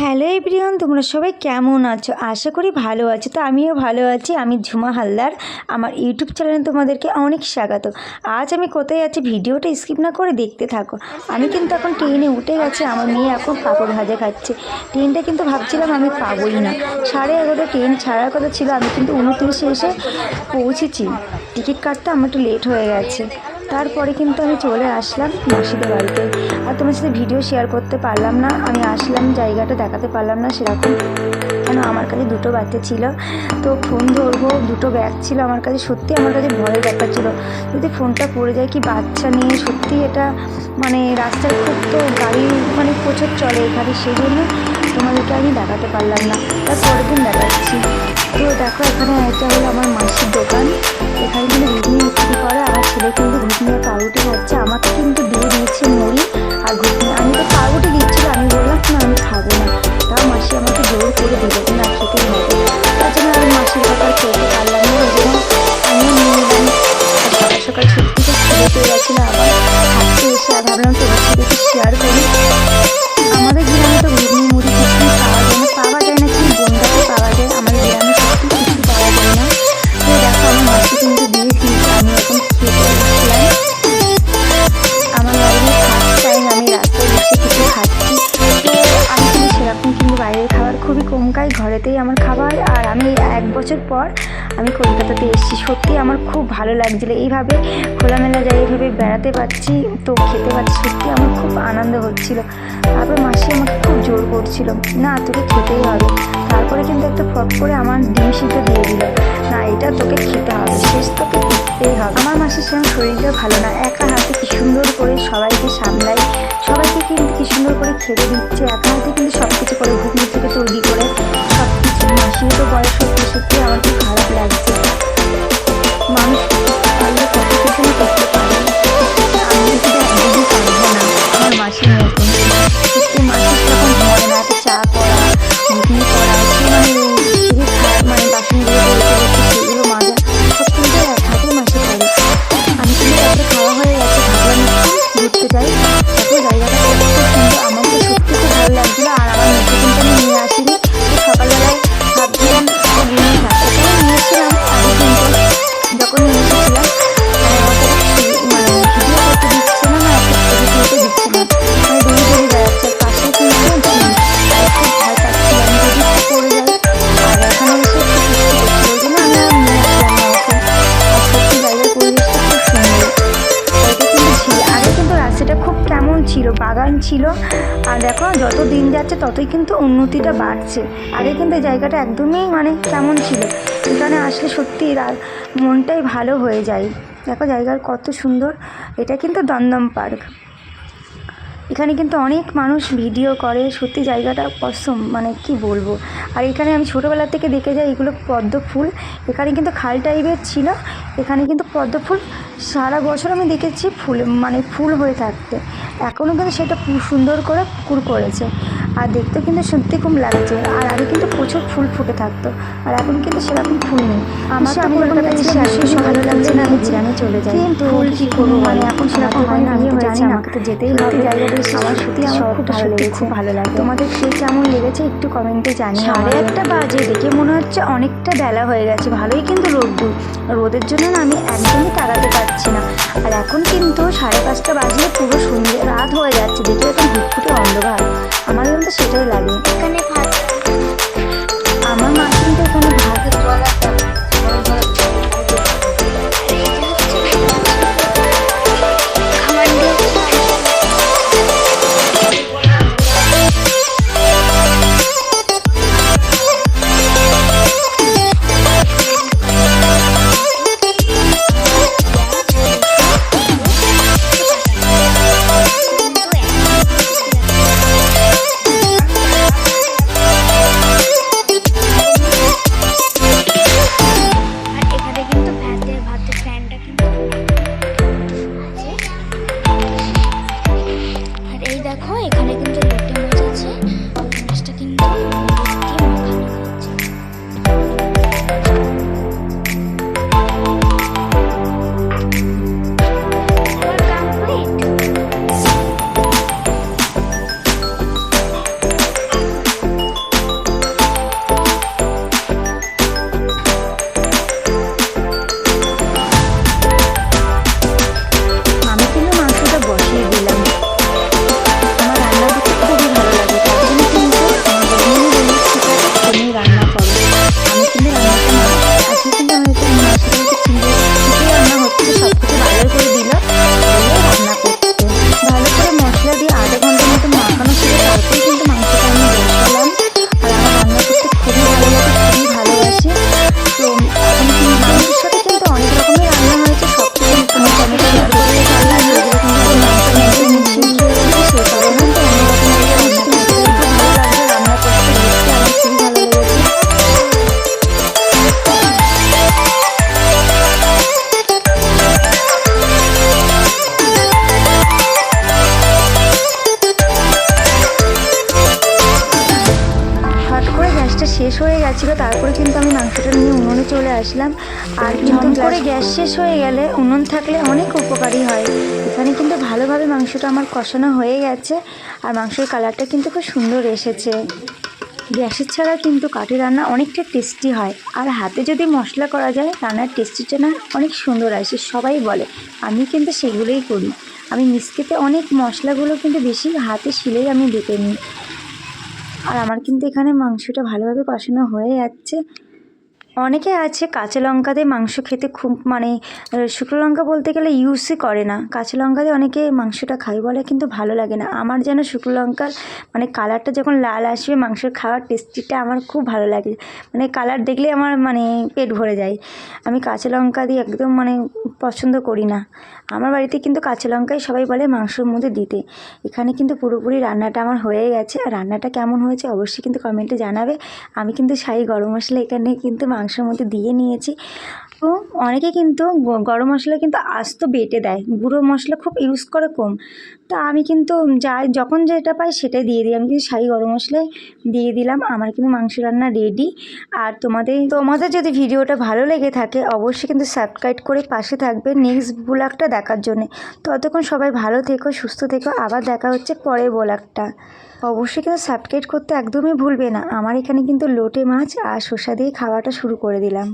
Hello everyone, তোমরা সবাই কেমন আছো? আশা করি ভালো আছো। তো আমিও ভালো আছি। আমি ঝুমা হালদার। আমার ইউটিউব চ্যানেলে তোমাদেরকে অনেক স্বাগত। আজ আমি কোথায় আছি ভিডিওটা স্কিপ না করে দেখতে থাকো। আমি কিন্তু এখন ট্রেনে উঠে গেছে। আমার মেয়ে এখন পাপড় ভাজা খাচ্ছে। ট্রেনটা কিন্তু ভাবছিলাম আমি পাবোই না। সাড়ে এগারোটা ট্রেন ছাড়ার কথা ছিল। আমি কিন্তু উনত্রিশে এসে পৌঁছেছি। টিকিট কাটতে আমার একটু লেট হয়ে গেছে। তারপরে কিন্তু আমি চলে আসলাম মাসিদের বাড়িতে। আর তোমার সাথে ভিডিও শেয়ার করতে পারলাম না। আমি আসলাম, জায়গাটা দেখাতে পারলাম না সেরকম। কেন? আমার কাছে দুটো বাচ্চা ছিল। তো ফোন ধরবো, দুটো ব্যাগ ছিল আমার কাছে। সত্যি আমার কাছে ভয়ের ব্যাপার ছিল। যদি ফোনটা পড়ে যায় কি বাচ্চা নিয়ে? সত্যি এটা মানে রাস্তায় খুব তো গাড়ি মানে প্রচুর চলে এখানে। সেই জন্য তোমাদেরকে আমি দেখাতে পারলাম না। তার পরের দিন দেখাচ্ছি। তো দেখো, এখানে এটা হলো আমার মাসির দোকান। এখানে কিন্তু ঘুগনি বিক্রি করে, আমার ছেলে কিন্তু ঘুগনি আর পাউরুটি খাচ্ছে। আমাকে কিন্তু দিয়ে দিয়েছে মুড়ি আর ঘুগনি। আমি তো পাউরুটি দিচ্ছিল আমি বললাম, না, আমি খাব না। তাও মাসি আমাকে জোর করে দিল না খেতেই হবে। তার জন্য আমি মাসির কথা খেতে পারলাম না ওই জন্য আমি নিয়ে নিলাম সকাল সকাল সত্যি খুব খিদে পেয়ে গেছিলাম আবার হাঁটতে এসে আর ভাবলাম তোমার সাথে শেয়ার করি। বছর পর আমি কলকাতাতে এসেছি। সত্যি আমার খুব ভালো লাগছিল। এইভাবে খোলামেলা জায়গায় এইভাবে বেড়াতে পারছি, তো খেতে পারছি, সত্যি আমার খুব আনন্দ হচ্ছিল। তারপর মাসি আমাকে খুব জোর করছিল, না, তোকে খেতেই হবে। তারপরে কিন্তু একটা ফট করে আমার ডিম সিদ্ধ দিয়ে দিল, না, এটা তোকে খেতে হবে, শেষ তোকে খেতেই হবে। আমার মাসির সঙ্গে শরীরটা ভালো না, একা হাতে কি সুন্দর করে সবাইকে সামলাই, সবাইকে কিন্তু কি সুন্দর করে খেতে দিচ্ছে, একা হাতে কিন্তু সব কিছু করে, ঘুগনি থেকে তৈরি করে, সব মাসির তো বয়স সত্যি সত্যি আমার খুব খারাপ লাগছে। মানুষ পারলে কত ছিল। আর দেখো, যত দিন যাচ্ছে ততই কিন্তু উন্নতিটা বাড়ছে। আগে কিন্তু জায়গাটা একদমই মানে কেমন ছিল? এখানে আসলে সত্যি মনটাই ভালো হয়ে যায়। দেখো জায়গার কত সুন্দর। এটা কিন্তু দমদম পার্ক। এখানে কিন্তু অনেক মানুষ ভিডিও করে, সত্যি জায়গাটা অসম মানে কি বলব? আর এখানে আমি ছোটোবেলা থেকে দেখে যাই এগুলো পদ্ম ফুল। এখানে কিন্তু খাল টাইপের ছিল, এখানে কিন্তু পদ্ম ফুল। সারা বছর আমি দেখেছি ফুল মানে ফুল হয়ে থাকতে। এখনও কিন্তু সেটা সুন্দর করে পুকুর করেছে। আর দেখতে কিন্তু সত্যি খুব লাগছে। আর আগে কিন্তু প্রচুর ফুল ফুটে থাকতো। আর এখন কিন্তু সেরকম ফুল নেই। আমার তো আমি কলকাতায় এসে আসলে ভালো লাগছে না আমি গ্রামে চলে যাই। কিন্তু ফুল কি করব মানে এখন সেরকম হয় না আমি জানি আমাকে তো যেতেই হবে। জায়গাটা আমার সত্যি আমার খুব ভালো লেগেছে। খুব ভালো লাগে তোমাদের কে কেমন লেগেছে একটু কমেন্টে জানি সাড়ে একটা বাজে দেখে মনে হচ্ছে অনেকটা বেলা হয়ে গেছে। ভালোই কিন্তু রোদ্দুর রোদের জন্য না আমি একদমই তাড়াতে পারছি না। আর এখন কিন্তু সাড়ে পাঁচটা বাজলে পুরো সন্ধ্যে রাত হয়ে যাচ্ছে দেখে এখন ঘুটঘুটে অন্ধকার। আমার কিন্তু সেটাই লাগে। এখানে ভাত হয়ে তারপরে কিন্তু আমি মাংসটা নিয়ে উনুনে চলে আসলাম। আর কিন্তু করে গ্যাস শেষ হয়ে গেলে উনুন থাকলে অনেক উপকারী হয়। এখানে কিন্তু ভালোভাবে মাংসটা আমার কষানো হয়ে গেছে আর মাংসের কালারটা কিন্তু খুব সুন্দর এসেছে। গ্যাসের ছাড়া কিন্তু কাঠি রান্না অনেকটা টেস্টি হয়। আর হাতে যদি মশলা করা যায় রান্নার টেস্টিটা না অনেক সুন্দর আসে সবাই বলে। আমি কিন্তু সেগুলোই করি। আমি মিসকেতে অনেক মশলাগুলো কিন্তু বেশি হাতে শিলেই আমি বেটে নিই। আর আমার কিন্তু এখানে মাংসটা ভালোভাবে কষানো হয়ে যাচ্ছে। অনেকে আছে কাঁচা লঙ্কা দিয়ে মাংস খেতে খুব মানে শুকনো লঙ্কা বলতে গেলে ইউজই করে না। কাঁচা লঙ্কা দিয়ে অনেকে মাংসটা খাই বলে, কিন্তু ভালো লাগে না। আমার যেন শুকনো লঙ্কার মানে কালারটা যখন লাল আসবে, মাংসের খাওয়ার টেস্টিটা আমার খুব ভালো লাগে। মানে কালার দেখলে আমার মানে পেট ভরে যায়। আমি কাঁচা লঙ্কা দিয়ে একদম মানে পছন্দ করি না। আমার বাড়িতে কিন্তু কাঁচা লঙ্কাই সবাই বলে মাংসের মধ্যে দিতে। এখানে কিন্তু পুরোপুরি রান্নাটা আমার হয়ে গেছে। আর রান্নাটা কেমন হয়েছে অবশ্যই কিন্তু কমেন্টে জানাবে। আমি কিন্তু শাহি গরম মশলা এখানে কিন্তু মাংসের মধ্যে দিয়ে নিয়েছি। তো অনেকে কিন্তু গরম মশলা কিন্তু আস্ত বেটে দেয়। গুঁড়ো মশলা খুব ইউজ করে কম। তা আমি কিন্তু যাই যখন যেটা পাই সেটাই দিয়ে দিই। আমি কিন্তু শাহি গরম মশলাই দিয়ে দিলাম। আমার কিন্তু মাংস রান্না রেডি আর তোমাদের তোমাদের যদি ভিডিওটা ভালো লেগে থাকে, অবশ্যই কিন্তু সাবস্ক্রাইব করে পাশে থাকবে নেক্সট ব্লগটা দেখার জন্যে। ততক্ষণ সবাই ভালো থেকো, সুস্থ থেকো। আবার দেখা হচ্ছে পরের ব্লগটা অবশ্যই কিন্তু সাবস্ক্রাইব করতে একদমই ভুলবে না। আমার এখানে কিন্তু লোটে মাছ আর শসা দিয়ে খাওয়াটা শুরু করে দিলাম।